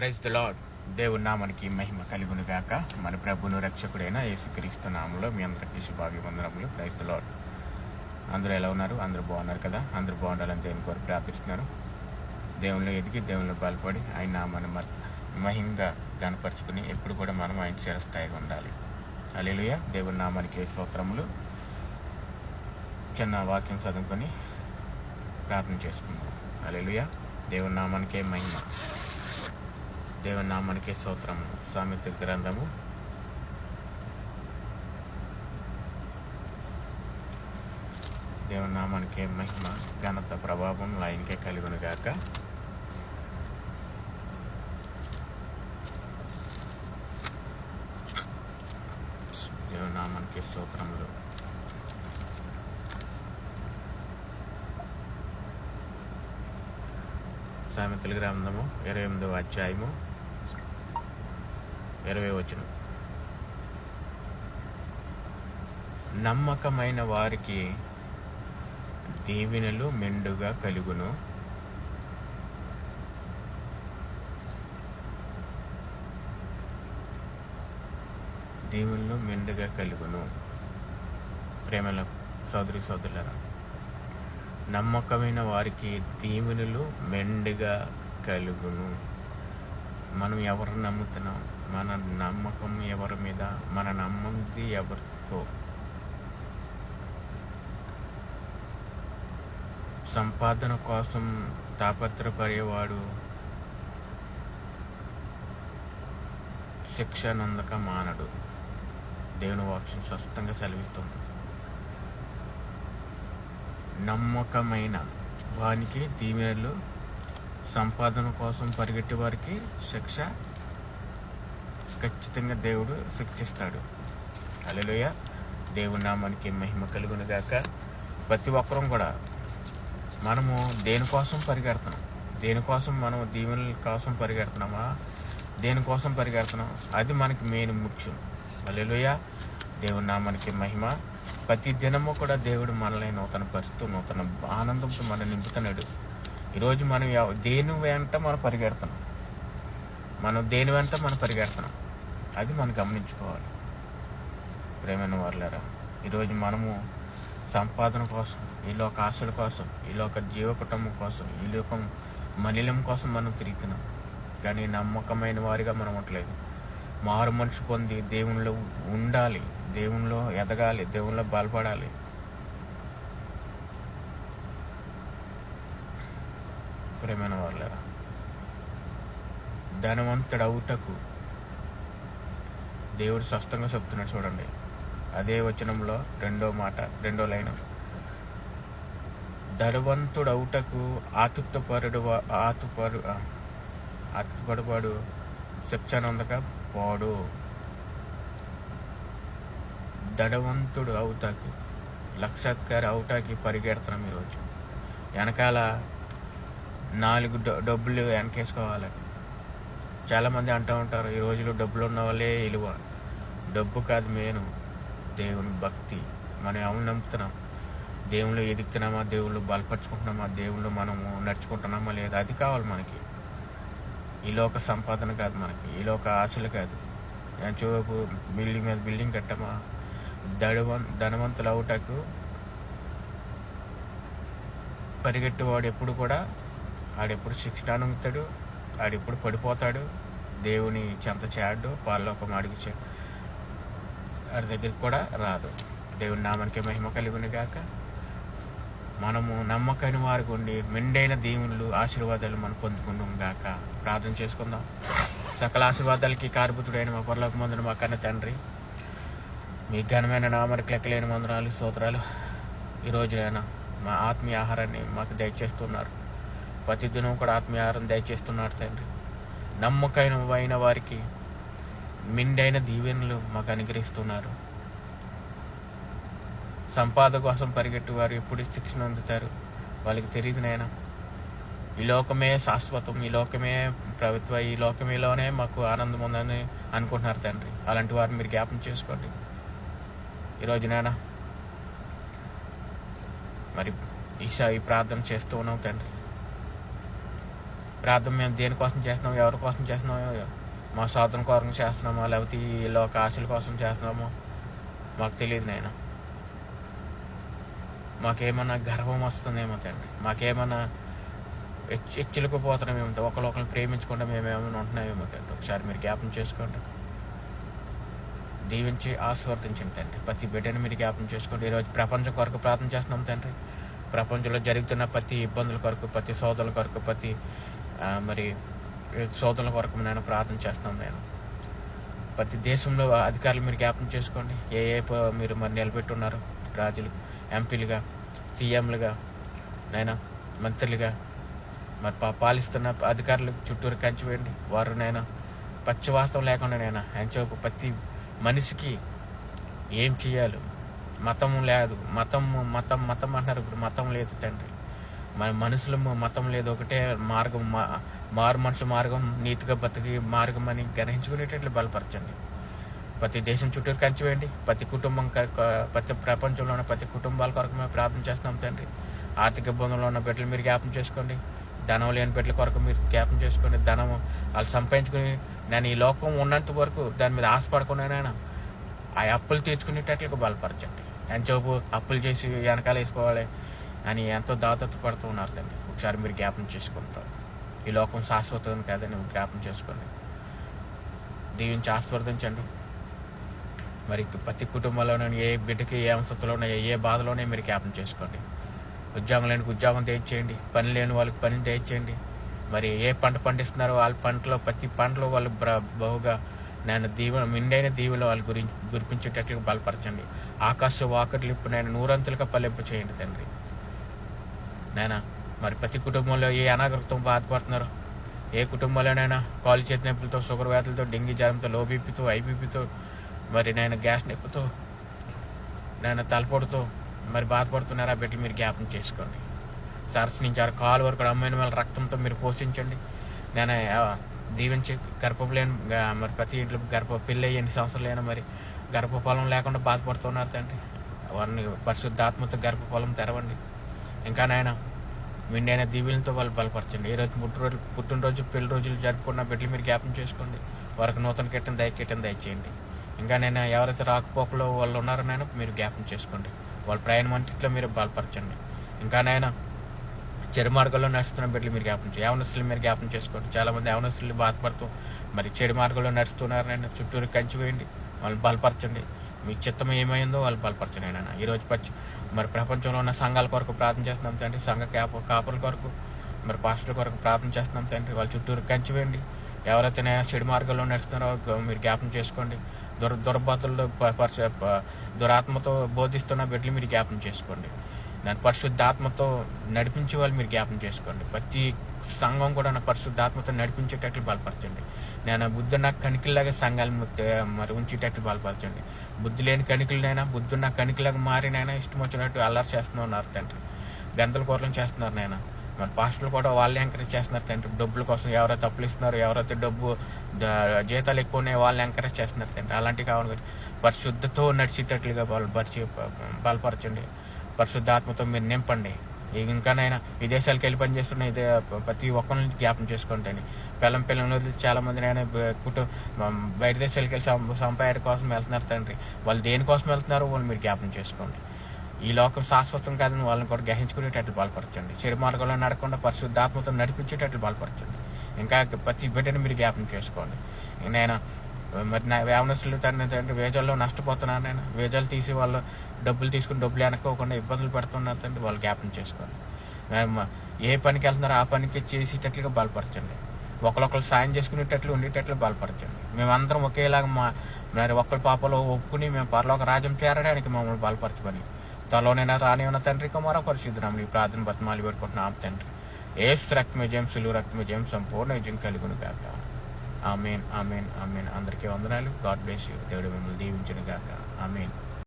Praise the lord దేవుని నామానికి మహిమ కలుగును గాక. మన ప్రభును రక్షకుడైన యేసుక్రీస్తు నామంలో మీ అందరికీ శుభాభివందనములు. ప్రైజ్ ద లాడ్ అందరూ ఎలా ఉన్నారు? అందరూ బాగున్నారు కదా? అందరూ బాగుండాలని దేవుని కోరి ప్రార్థిస్తున్నారు. దేవుళ్ళు ఎదిగి దేవుళ్ళు బలపడి ఆయన నామాన్ని మహిమగా కనపరుచుకుని ఎప్పుడు కూడా మనం ఆయన చిరస్థాయిగా ఉండాలి. అలీలుయ దేవుని నామానికి స్తోత్రములు? చిన్న వాక్యం చదువుకొని ప్రార్థన చేసుకుందాం. అలీలుయ దేవుని నామానికే మహిమ. దేవనామానికి స్తోత్రము. సామెత గ్రంథము. దేవనామానికి మహిమ ఘనత ప్రభావం లైన్కే కలుగును గాక. దేవనామానికి స్తోత్రములు. సామెతల గ్రంథము ఇరవై ఎనిమిదవ అధ్యాయము. ఇరవై వచ్చిన నమ్మకమైన వారికి దీవెనలు మెండుగా కలుగును. దీవెనలు మెండుగా కలుగును. ప్రేమల సోదరి సోదరులరా నమ్మకమైన వారికి దీవెనలు మెండుగా కలుగును. మనం ఎవరు నమ్ముతున్నాం? మన నమ్మకం ఎవరి మీద? మన నమ్మది ఎవరితో? సంపాదన కోసం తాపత్రపడేవాడు శిక్ష నందక మానడు. దేవుని వాక్యం స్పష్టంగా సెలవిస్తుంది. నమ్మకమైన వానికి దీవెనలు సంపాదన కోసం పరిగెట్టే వారికి శిక్ష ఖచ్చితంగా దేవుడు శిక్షిస్తాడు. అలలోయ దేవుని నామానికి మహిమ కలుగును గాక. ప్రతి ఒక్కరం కూడా మనము దేనికోసం పరిగెడుతున్నాం? దేనికోసం మనం దీవెనల కోసం పరిగెడుతున్నామా? దేనికోసం పరిగెడుతున్నాం? అది మనకి మెయిన్ ముఖ్యం. అలలోయ దేవుని నామానికి మహిమ. ప్రతి దినము కూడా దేవుడు మనల్ని నూతన పరుస్తూ నూతన ఆనందంతో మనం నింపుతున్నాడు. ఈరోజు మనం దేని వెంట మనం పరిగెడుతున్నాం? మనం దేని వెంట మనం పరిగెడుతున్నాం? అది మనం గమనించుకోవాలి. ప్రేమైన వాళ్ళారా ఈరోజు మనము సంపాదన కోసం ఈ లోక ఆశల కోసం ఈ లోక జీవ కుటుంబం కోసం ఈ లోకం మలినం కోసం మనం తిరుగుతున్నాం. కానీ నమ్మకమైన వారిగా మనం ఉండలేదు. మారు మనిషి పొంది దేవునిలో ఉండాలి దేవునిలో ఎదగాలి దేవునిలో బలపడాలి. ప్రేమైన వాళ్ళరా? ధనవంతుడు అవుటకు దేవుడు స్పష్టంగా చెప్తున్నాడు చూడండి. అదే వచనంలో రెండో మాట రెండో లైన్. ధనవంతుడు అవుటకు ఆతుత్వపరుడు ఆతుపరు ఆతుపడుపాడు శిక్షానందక పోడు ధనవంతుడు అవుతాకి లక్షాధికారి అవుటాకి పరిగెడుతున్నాం ఈరోజు. వెనకాల నాలుగు డబ్బులు వెనకేసుకోవాలని చాలామంది అంటూ ఉంటారు ఈ రోజులో డబ్బులు ఉన్న వాళ్ళే విలువ డబ్బు కాదు మెయిన్ దేవుని భక్తి. మనం ఏమని నమ్ముతున్నాం? దేవుళ్ళు ఎదుగుతున్నామా? దేవుళ్ళు బలపరుచుకుంటున్నామా? దేవుళ్ళు మనము నడుచుకుంటున్నామా లేదా? అది కావాలి మనకి. ఈ లోక సంపాదన కాదు మనకి. ఈ లోక ఆశలు కాదు. నేను చూపు బిల్డింగ్ మీద బిల్డింగ్ కట్టమా? దడవం ధనవంతులు అవుటకు పరిగెట్టేవాడు ఎప్పుడు కూడా ఆడెప్పుడు శిక్షణ అనుగుతాడు ఆడెప్పుడు పడిపోతాడు దేవుని చెంత చేడు పాల్లోకం అడిగి వాడి దగ్గరికి కూడా రాదు. దేవుని నామానికి మహిమ కలిగిన గాక. మనము నమ్మకైన వారి ఉండి మెండైన దేవుళ్ళు ఆశీర్వాదాలు మనం పొందుకుందాం గాక. ప్రార్థన చేసుకుందాం. సకల ఆశీర్వాదాలకి కారుపుతుడైన మా పొరలకు మందున మా కన్న తండ్రి మీ ఘనమైన నామరికి లెక్కలేని సూత్రాలు స్తోత్రాలు. ఈరోజునైనా మా ఆత్మీయ ఆహారాన్ని మాకు దయచేస్తున్నారు. ప్రతిదినం కూడా ఆత్మీయ దయచేస్తున్నాడు దయచేస్తున్నారు తండ్రి. నమ్మకైన అయిన వారికి మిండైన దీవెనలు మాకు అనుగ్రహిస్తున్నారు. సంపాద కోసం పరిగెట్టు వారు ఎప్పుడు శిక్షణ అందుతారు వాళ్ళకి తెలియదు నాయన. ఈ లోకమే శాశ్వతం ఈ లోకమే ప్రభుత్వ ఈ లోకమేలోనే మాకు ఆనందం ఉందని అనుకుంటున్నారు తండ్రి. అలాంటి వారిని మీరు జ్ఞాపం చేసుకోండి. ఈరోజు నాయన మరి ఈశా ఈ ప్రార్థన చేస్తూ ఉన్నాం తండ్రి. ప్రార్థన మేము దేనికోసం చేస్తున్నాం ఎవరి కోసం చేస్తున్నామో మా స్వాతంత్రం కోసం చేస్తున్నామో లేకపోతే ఈ లోక ఆశల కోసం చేస్తున్నామో? మాకు తెలియదు నేను మాకేమన్నా గర్వం వస్తుందేమో తండ్రి. మాకేమన్నా హెచ్చు హెచ్చులకు పోతున్నామేమో ఒకరిని ప్రేమించకుండా మేమేమైనా ఉంటున్నామేమో తండ్రి. ఒకసారి మీరు జ్ఞాపం చేసుకోండి. దీవించి ఆస్వర్దించండి తండ్రి. ప్రతి బిడ్డని మీరు జ్ఞాపం చేసుకోండి. ఈరోజు ప్రపంచం కొరకు ప్రార్థన చేస్తున్నాం తండ్రి. ప్రపంచంలో జరుగుతున్న ప్రతి ఇబ్బందుల కొరకు ప్రతి సోదరుల కొరకు ప్రతి మరి సోదరుల కొరకు నేను ప్రార్థన చేస్తాను నేను. ప్రతి దేశంలో అధికారులు మీరు జ్ఞాపకం చేసుకోండి. ఏ ఏ మీరు మరి నిలబెట్టున్నారు రాజులు ఎంపీలుగా సీఎంలుగా నైనా మంత్రులుగా మరి పా- పాలిస్తున్న అధికారులు చుట్టూరు కంచివేయండి వారు నేను పక్షవాతం లేకుండా నేను ఎంచోపు ప్రతి మనిషికి ఏం చేయాలి? మతం లేదు. మతం మతం మతం అంటున్నారు ఇప్పుడు. మతం లేదు తండ్రి. మన మనుషులు మతం లేదు. ఒకటే మార్గం మా- మారు మనుషుల మార్గం నీతిగా బతికి మార్గం అని గ్రహించుకునేటట్లు బలపరచండి. ప్రతి దేశం చుట్టూరు కంచివేయండి ప్రతి కుటుంబం క- ప్రతి ప్రపంచంలో ఉన్న ప్రతి కుటుంబాల కొరకు మేము ప్రార్థన చేస్తున్నాం తండ్రి. ఆర్థిక ఇబ్బందుల్లో ఉన్న బిడ్డలు మీరు జ్ఞాపం చేసుకోండి. ధనం లేని బిడ్డల కొరకు మీరు జ్ఞాపం చేసుకోండి. ధనం వాళ్ళు సంపాదించుకుని నేను ఈ లోకం ఉన్నంత వరకు దాని మీద ఆశపడకుండా ఆ అప్పులు తీర్చుకునేటట్లుగా బలపరచండి. ఎంతసేపు అప్పులు చేసి వెనకాల వేసుకోవాలి. అని ఎంతో దాతత్వ పడుతూ ఉన్నారు తండ్రి ఒకసారి మీరు జ్ఞాపం చేసుకుంటారు ఈ లోకం శాశ్వతం కాదని జ్ఞాపం చేసుకోండి. దీవించి ఆస్వాదించండి మరి ప్రతి కుటుంబంలోనే ఏ బిడ్డకి ఏ అంశంలో ఏ బాధలోనే మీరు జ్ఞాపం చేసుకోండి. ఉద్యోగం లేని ఉద్యోగం తెచ్చేయండి. పని లేని వాళ్ళకి పని తెచ్చేయండి. మరి ఏ పంట పండిస్తున్నారో వాళ్ళ పంటలో ప్రతి పంటలో వాళ్ళు బహుగా నేను దీవ మిండైన దీవులు వాళ్ళ గురించి గురిపించేటట్లుగా బలపరచండి. ఆకాశ వాకట్లు ఇప్పుడు నేను నూరంతులుగా పల్లెంపు చేయండి తండ్రి. నాయనా మరి ప్రతి కుటుంబంలో ఏ అనాగరికతో బాధపడుతున్నారు? ఏ కుటుంబంలోనైనా కాలు చేతి నొప్పులతో షుగర్ వ్యాధులతో డెంగీ జ్వరంతో లో బీపీతో ఐబీపీతో మరి నేను గ్యాస్ నొప్పితో నేను తలపోటుతో మరి బాధపడుతున్నారా? బిడ్డలు మీరు జ్ఞాపకం చేసుకోండి. సరస్ నుంచి ఆ కాలు వరకు అమ్మాయిని వాళ్ళ రక్తంతో మీరు పోషించండి. నేను దీవించి గర్భం లేని మరి ప్రతి ఇంట్లో గర్భ పిల్ల ఎన్ని సంవత్సరాలు అయినా మరి గర్భఫలం లేకుండా బాధపడుతున్నారు తండ్రి. వారిని పరిశుద్ధాత్మతో గర్భఫలం తెరవండి. ఇంకా నాయన విండైన దీవులతో వాళ్ళు బలపరచండి. ఏ రోజు పుట్టినరోజు పుట్టినరోజు పెళ్ళి రోజులు జరుపుకున్న బిడ్డలు మీరు జ్ఞాపం చేసుకోండి. వారికి నూతన కిట్టం దయ కిట్టం దయచేయండి. ఇంకా నేను ఎవరైతే రాకపోకలో వాళ్ళు ఉన్నారో నేను మీరు జ్ఞాపం చేసుకోండి. వాళ్ళ ప్రయాణం అంటిట్లో మీరు బలపరచండి. ఇంకా నాయన చెడు మార్గంలో నడుస్తున్న బిడ్డలు మీరు జ్ఞాపం చేయండి. యవనస్తులు మీరు జ్ఞాపం చేసుకోండి. చాలామంది యవనస్తులు బాధపడుతూ మరి చెడు మార్గంలో నడుస్తున్నారు చుట్టూరు కంచి వేయండి వాళ్ళు బలపరచండి. మీ చిత్తం ఏమైందో వాళ్ళు బలపరచండి ఈరోజు పచ్చి మరి ప్రపంచంలో ఉన్న సంఘాల కొరకు ప్రార్థన చేస్తున్నాం తండ్రి సంఘ కాపు కాపుల కొరకు మరి పాస్టర్ల కొరకు ప్రార్థన చేస్తున్నాం తండ్రి. వాళ్ళ చుట్టూరు కంచివేయండి. ఎవరైతే చెడు మార్గంలో నడుస్తున్నారో మీరు జ్ఞాపం చేసుకోండి. దుర దుర్బాతుల్లో దురాత్మతో బోధిస్తున్న బిడ్డలు మీరు జ్ఞాపం చేసుకోండి. దాని పరిశుద్ధాత్మతో నడిపించే వాళ్ళు మీరు జ్ఞాపం చేసుకోండి. ప్రతి సంఘం కూడా నా పరిశుద్ధాత్మతో నడిపించేటట్లు బలపరచండి. నేను బుద్ధి నా కణికల్లాగా సంఘాలు మరి ఉంచేటట్లు బలపరచండి. బుద్ధి లేని కణికలనైనా బుద్ధి నా కణికలాగా మారినైనా ఇష్టం వచ్చినట్టు అల్లరి చేస్తూ ఉన్నారు తండ్రి. గంటల కూరలు చేస్తున్నారు నాయన. మరి పాస్టర్లు కూడా వాళ్ళే ఎంకరేజ్ చేస్తున్నారు తండ్రి. డబ్బుల కోసం ఎవరైతే అప్పులు ఇస్తున్నారు ఎవరైతే డబ్బు జీతాలు ఎక్కువ ఉన్నాయి వాళ్ళు ఎంకరేజ్ చేస్తున్నారు తండ్రి. అలాంటివి కావాలి పరిశుద్ధతో నడిచేటట్లుగా బలపరిచి బలపరచండి. పరిశుద్ధాత్మతో మీరు నింపండి. ఇంకానైనా విదేశాలకు వెళ్ళి పనిచేస్తున్న ఇదే ప్రతి ఒక్కరిని జ్ఞాపం చేసుకోండి. పిల్లం పిల్లలు వదిలి చాలా మంది నేను కుటుంబం బయట దేశాలకు వెళ్ళి సం- సంపాదన కోసం వెళ్తున్నారు తండ్రి. వాళ్ళు దేనికోసం వెళ్తున్నారో వాళ్ళు మీరు జ్ఞాపం చేసుకోండి. ఈ లోకం శాశ్వతం కాదని వాళ్ళని కూడా గ్రహించుకునేటట్లు బలపరచండి. చెడు మార్గంలో నడకుండా పరిశుద్ధాత్మతో నడిపించేటట్లు బలపరచండి. ఇంకా ప్రతి బిడ్డను మీరు జ్ఞాపం చేసుకోండి. నేను మరి నా వేమనస్తులు తండ్రి వేజల్లో వేజాల్లో నష్టపోతున్నారు నేను. వేజాలు తీసి వాళ్ళు డబ్బులు తీసుకుని డబ్బులు వెనక్కోకుండా ఇబ్బందులు పెడుతున్నారు తండ్రి వాళ్ళు జ్ఞాపం చేసుకోండి. మేము ఏ పనికి వెళ్తున్నారో ఆ పనికి చేసేటట్లుగా బలపరచండి. ఒకరొకరు సాయం చేసుకునేటట్లు ఉండేటట్లు బలపరచండి. మేమందరం ఒకేలాగా మా మరి ఒక్కరి పాపలో ఒప్పుకుని మేము పరలోక రాజ్యం చేరడానికి మమ్మల్ని బలపరచమని. త్వరలోనైనా రాని ఉన్న తండ్రి కుమార పరిశుద్ధనామని ఈ ప్రార్థన బతమాలి పెట్టుకుంటున్నాం తండ్రి. ఏ రక్తమే జయం సులువు రక్తమే జయం సంపూర్ణ విజయం కలుగును కాక ఆమెన్ ఆమెన్ ఆమెన్. అందరికీ వందనాలు. God bless you. దేవుడు మిమ్మల్ని దీవించును గాక ఆమెన్.